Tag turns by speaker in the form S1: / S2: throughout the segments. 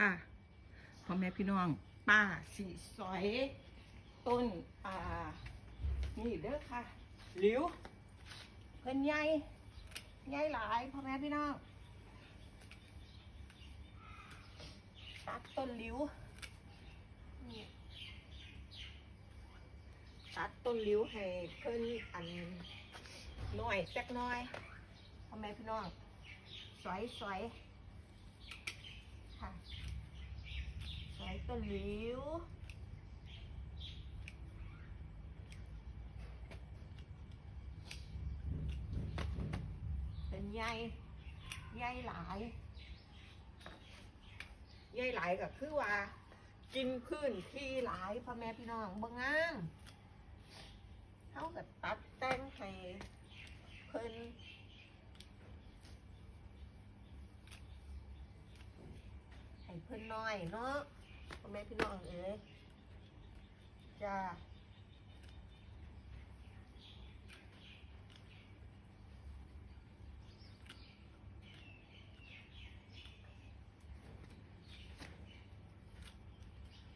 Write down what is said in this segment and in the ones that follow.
S1: ค่ะพ่อแม่พี่น้อง ป้าสีสอย ต้น อ่า นี่เด้อค่ะหลิวเพิ่นใหญ่ใหญ่หลายพ่อแม่พี่น้องตัดต้นหลิวนี่ตัดต้นหลิวให้เพิ่นอันหน่อยสักหน่อยพ่อแม่พี่น้องสอยสอยค่ะ สอยต้นหลิวเป็นใยใยหลายใยหลายก็คือว่า กินพื้นที่หลายพ่อแม่พี่น้องบิ่งงามเขาก็ตัดแต่งให้เพิ่นให้เพิ่นน้อยเนาะ พ่อแม่พี่น้องเอ๋ยจ้า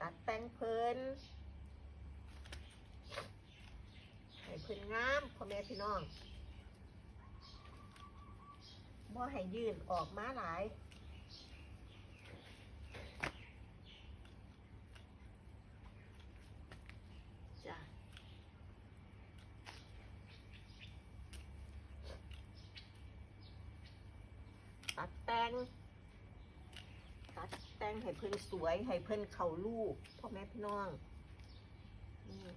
S1: ตัดแต่งเพิ่นให้เพิ่นงามพ่อแม่พี่น้องบ่ให้ยืนออกมาหลาย จ้ะ ตัดแต่งตัดแต่งให้เพิ่นสวย ให้เพิ่นเข่าลูกพ่อแม่พี่น้องนี่นี่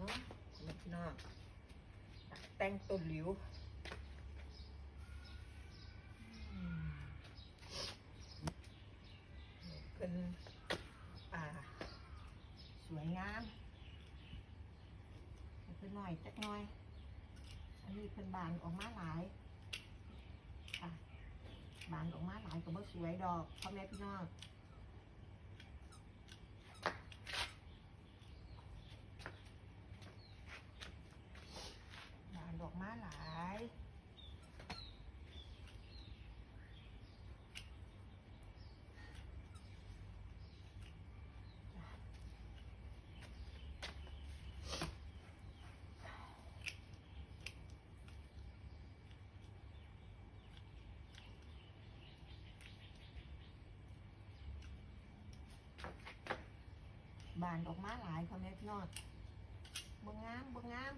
S1: เนาะมาพี่น้องแต่งต้นหลิวเพิ่นอ่าสวยงามให้เพิ่นหน่อยจักหน่อย อันนี้เพิ่นบานออกมาหลายบานออกมาหลายก็บ่สวยดอกพ่อแม่พี่น้องบานออกมาหลาย บานออกมาหลายพ่อแม่พี่น้องบ่งงามบ่งงาม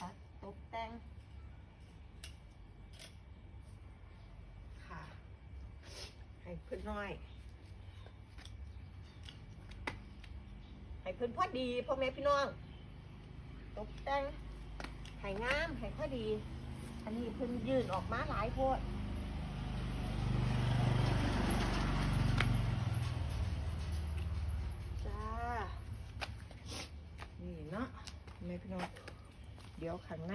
S1: ตัดตกแต่งค่ะ ให้เพื่อนน้อย ให้เพื่อนพอดีพ่อแม่พี่น้อง ตกแต่งให้งามให้พอดี อันนี้เพิ่อนยืนออกมาหลายโพด จ้า นี่เนาะแม่ พี่น้อง เดี๋ยวขังใน